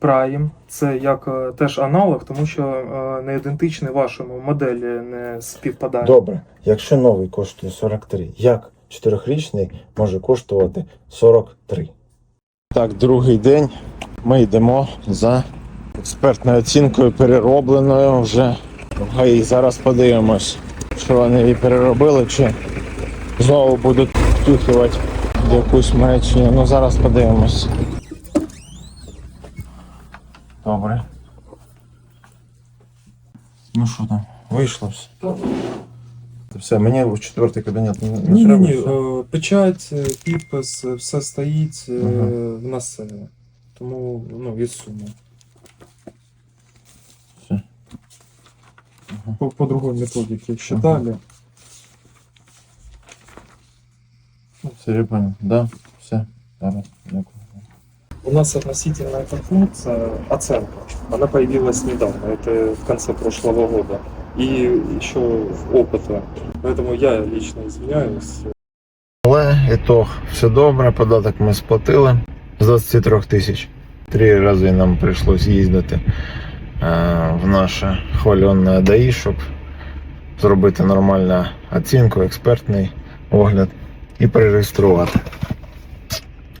Prime. Це як е, теж аналог, тому що е, не ідентичний вашому моделі не співпадає. Добре, якщо новий коштує 43, як чотирьохрічний може коштувати 43? Так, другий день ми йдемо за експертною оцінкою, переробленою вже. І зараз подивимось, що вони її переробили, чи знову будуть втюхувати якусь маячню. Ну зараз подивимось. Добре. Ну що там? Вийшло все. Все, мені в четвертий кабінет не, не Ні, ні, треба. ні. все? е, Печать, е, підпис, е, все стоїть е, Ага. в нас. е, Тому ну, від суми. Все. По, по другой методике считали. Все, я понял. Да, все. Зараз. Дякую. У нас относительно эта функция оценка. Она появилась недавно, это в конце прошлого года. И еще опыта. Поэтому я лично извиняюсь. Але ітог, все добре, податок ми сплатили з 23 тисяч. Три рази нам прийшлось їздити е, в наше хваленне ДАІ, щоб зробити нормальну оцінку, експертний огляд і перереєструвати.